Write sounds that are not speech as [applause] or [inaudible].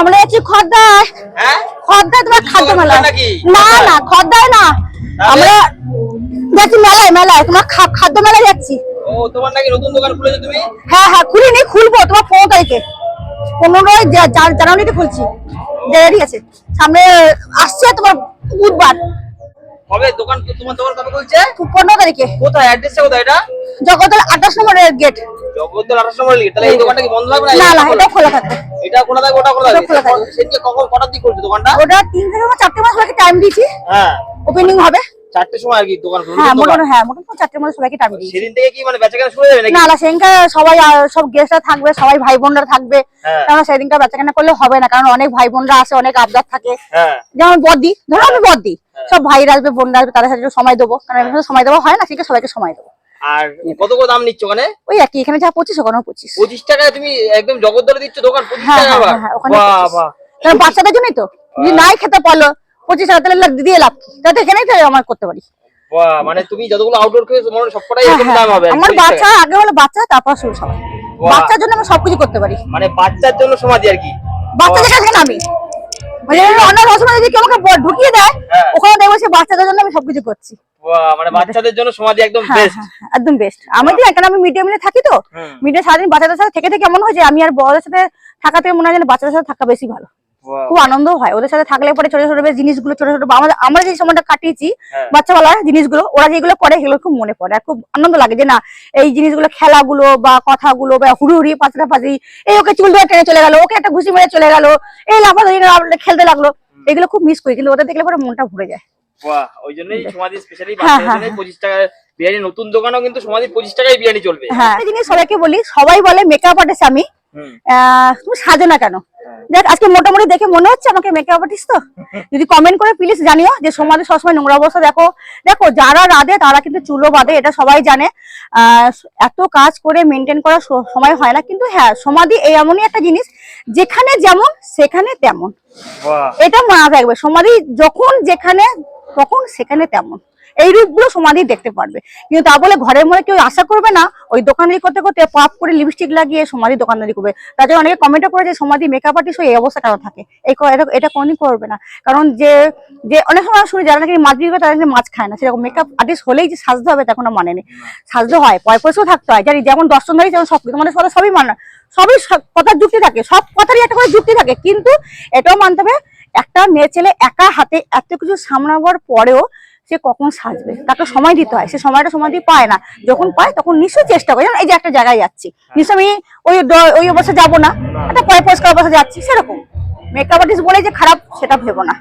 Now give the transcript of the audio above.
আমরা যাচ্ছি খদ্দায় হ্যাঁ? খদ্দায় তোমার খাদ্য মেলা। না না খদ্দায় না। আমরা যাচ্ছি মেলায় মেলায়। তোমার খাদ্য মেলায় যাচ্ছি। ও তোমার নাকি নতুন দোকান খুলেছো তুমি? হ্যাঁ হ্যাঁ খুলিনি খুলবো। তোমার পনেরো তারিখে। পনেরোই জানুয়ারিতে খুলছি। দেরি আছে। সামনে আসছে তোমার বুধবার। কবে দোকান তোমার দোকান কবে খুলছে? পনেরো তারিখে। কোথায়? অ্যাড্রেসটা কোথায় এটা? জগদ্দল আঠাশ নম্বরের গেট জগদ্দল আঠাশ নম্বর লিগে তাহলে এই দোকানটা কি বন্ধ থাকবে না? না না এটা এটা খোলা থাকবে। এটা খোলা থাকবে ওটা খোলা থাকবে। সেদিকে কখন কটার দিক খুলছে দোকানটা? ওটা তিন থেকে আমার চারটে মাস সবাইকে টাইম দিয়েছি। হ্যাঁ। ওপেনিং হবে। চারটের সময় আর কি দোকান হ্যাঁ মোটামুটি হ্যাঁ মোটামুটি চারটের মধ্যে সবাইকে টাইম দিয়েছি। সেদিন থেকে কি মানে বেচাকেনা শুরু হয়ে যাবে না না সেদিনকে সবাই সব গেস্টরা থাকবে সবাই ভাই বোনরা থাকবে। হ্যাঁ। কারণ সেদিনটা বেচাকেনা করলে হবে না কারণ অনেক ভাই বোনরা আসে অনেক আবদার থাকে। হ্যাঁ। যেমন বদি ধরো আমি বদি সব ভাইরা আসবে বোনরা আসবে তাদের সাথে সময় দেবো। কারণ সময় দেওয়া হয় না সেটা সবাইকে সময় দেবো। আর কত কত দাম নিচ্ছ ওখানে? ওই একই এখানে যা পঁচিশ ওখানে পঁচিশ। পঁচিশ টাকায় তুমি একদম জগদ্দলে দিচ্ছ দোকান পঁচিশ হ্যাঁ টাকা হ্যাঁ হ্যাঁ, ওখানে বাহ বাহ। বাচ্চাদের জন্যই তো। যদি নাই খেতে পারল পঁচিশ টাকা তাহলে দিয়ে লাভ। কি তাতে এখানেই তো আমার করতে পারি বাহ মানে তুমি যতগুলো আউটডোর খেয়েছো মনে হয় সবকটাই এরকম দাম হবে আমার বাচ্চা আগে হলো বাচ্চা তারপর শুরু সবাই বাচ্চার জন্য আমি সবকিছু করতে পারি। মানে বাচ্চার জন্য সমাধি আর কি? বাচ্চাদের কাছে আমি মানে অন্য রসমালাই যদি কেউ আমাকে ঢুকিয়ে দেয়। ওখানে দেখব সে বাচ্চাদের জন্য আমি সবকিছু করছি। মানে বাচ্চাদের জন্য সমাধি একদম হ্যাঁ বেস্ট হ্যাঁ হ্যাঁ, একদম বেস্ট আমি তো এখানে আমি মিডিয়াম মিলে থাকি তো। সারাদিন বাচ্চাদের সাথে থেকে থেকে এমন হয় যে আমি আর বড়দের সাথে থাকা থেকে মনে হয় যেন বাচ্চাদের সাথে থাকা বেশি ভালো। খুব আনন্দ হয়। ওদের সাথে থাকলে পরে ছোট ছোট জিনিসগুলো ছোট ছোট আমরা যে সময়টা কাটিয়েছি হ্যাঁ। বাচ্চাবেলার জিনিসগুলো ওরা যেগুলো করে সেগুলো খুব মনে পড়ে। আর খুব আনন্দ লাগে যে না এই জিনিসগুলো খেলাগুলো বা কথাগুলো বা হুড়ি হুড়ি পাঁচি এই ওকে চুল ধরে টেনে চলে গেলো ওকে একটা ঘুষি মেরে চলে গেলো এই লাফালাফি খেলতে লাগল এগুলো খুব মিস করি। কিন্তু ওদের দেখলে পরে মনটা ভরে যায়। বাহ ওই জন্যই [laughs] সমাধি স্পেশালি হ্যাঁ, বাচ্চাদের হ্যাঁ, জন্য পঁচিশ টাকা বিরিয়ানি নতুন দোকানও কিন্তু সমাধি পঁচিশ টাকায় বিরিয়ানি চলবে। হ্যাঁ জিনিস সবাইকে বলি সবাই বলে মেকআপ আর্টিস্ট আমি। তুমি সাজো না কেন? দেখ আজকে মোটামুটি দেখে মনে হচ্ছে আমাকে মেকআপ আর্টিস্ট তো? [laughs] যদি কমেন্ট করে প্লিজ জানিও যে সমাজে সবসময় নোংরা অবস্থা দেখো। দেখো যারা রাধে তারা কিন্তু চুলো বাঁধে এটা সবাই জানে। আহ, এত কাজ করে মেনটেন করা স- সময় হয় না কিন্তু হ্যাঁ সমাধি এই এমনই একটা জিনিস যেখানে যেমন সেখানে তেমন। এটা মনে রাখবে সমাধি যখন যেখানে তখন সেখানে তেমন। এই রূপগুলো সমাধি দেখতে পারবে। কিন্তু তা বলে ঘরের মধ্যে কেউ আশা করবে না, ওই দোকানদারি করতে করতে পাপ করে লিপস্টিক লাগিয়ে সমাধি দোকানদারি করবে। জন্য অনেকে কমেন্ট করে যে সমাধি মেকআপ আর্টিস্ট এই অবস্থা কেন থাকে। এই এটা- কোনদিন করবে না। কারণ যে যে অনেক সময় শুনি যারা নাকি মাছ বিক্রি করে তারা মাছ খায় না। সেরকম মেকআপ আর্টিস্ট হলেই যে সাজতে হবে তা কোনো মানে নেই সাজতে হয়, পয় পয়সাও থাকতে হয়। জানি যেমন দর্শনধারী যেমন সব মানে সবাই সবই মানে সবই সব কথার যুক্তি থাকে। সব কথারই একটা করে যুক্তি থাকে। কিন্তু এটাও মানতে হবে একটা মেয়ে ছেলে একা হাতে এত কিছু সামলাবার পরেও সে কখন সাজবে? তাকে সময় দিতে হয়। সে সময়টা সময় দিয়ে পায় না। যখন পায় তখন নিশ্চয়ই চেষ্টা করে। এই যে একটা জায়গায় যাচ্ছি। নিশ্চয় আমি ওই ওই অবস্থা যাব না। একটা পয় পরিষ্কার অবস্থা যাচ্ছি। সেরকম। মেকআপ আর্টিস্ট বলে যে খারাপ, সেটা ভেবো না।